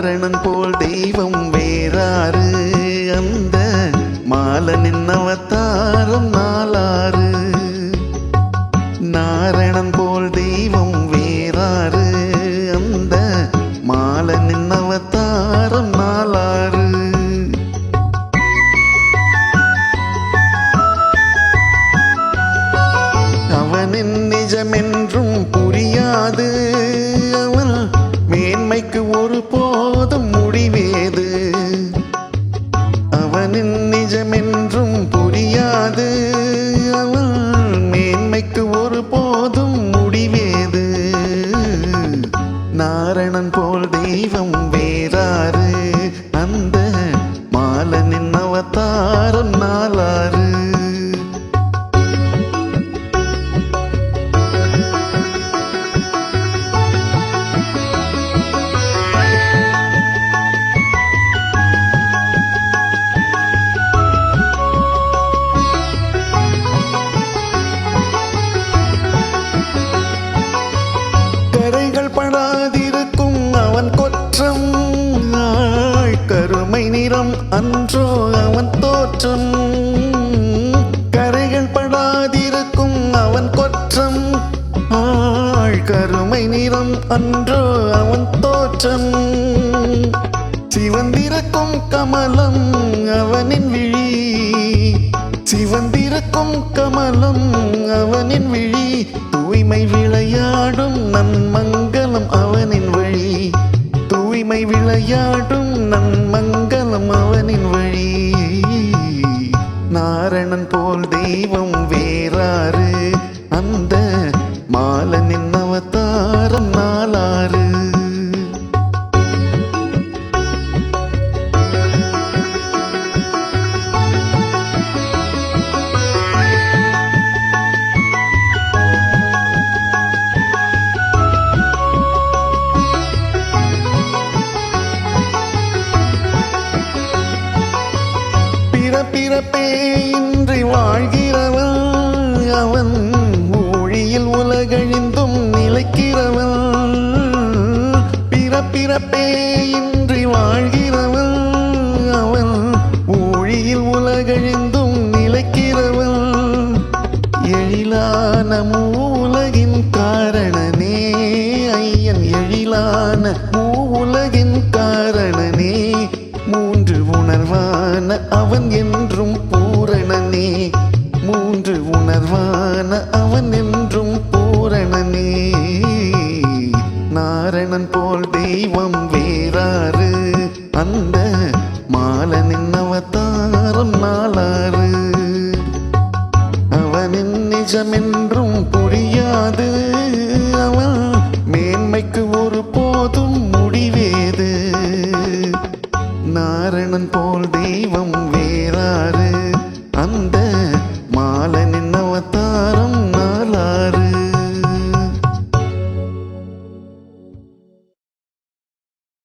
நாரணன் போல் தெய்வம் வேறாறு. அந்த மாலனின் அவதாரம் நாளாறு. நாரணன் போல் தெய்வம் வேறாறு. அந்த மாலனின் அவதாரம் நாளாறு. அவனின் நிஜமென்றும் அவனின் நிஜமென்றும் புரியாது. அவன் மேன்மைக்கு ஒரு போதும் முடிவேது. நாரணன் போல் அவன் கரைகள் படாதிருக்கும் அவன் கொற்றம். ஆள் கருமை நிறம் அன்றோ அவன் தோற்றம். சிவந்திருக்கும் கமலம் அவனின் விழி. சிவந்திருக்கும் கமலம் அவனின் விழி. தூய்மை விளையாடும் நன்மங்கலம் அவனின் வழி. தூய்மை விளையாடும் நன்மங்கலம் அவனின் வழி. காரணம் போல் தெய்வம் வேறாறு. அந்த மாலனின் அவதாரம் நாளாறு. பிறப்பே இன்றி வாழ்கிறவன் அவன் ஊழியில் உலகழிந்தும் நிலைக்கிறவன் எழிலான மூலகின் காரணனே ஐயன் எழிலான மூவுலகின் காரணனே. மூன்று உணர்வான அவன் என்றும் பூரணனே. மூன்று உணர்வான அவன் என்றும் ಮಾಲ ನಿನ್ನವತಾರಂ ನಾಳಾರು அவனின் நிஜமென்றும் புரியாது. அவன் மேன்மைக்கு ஒரு போதும் முடிவேது. நாரணன் போல் தெய்வம்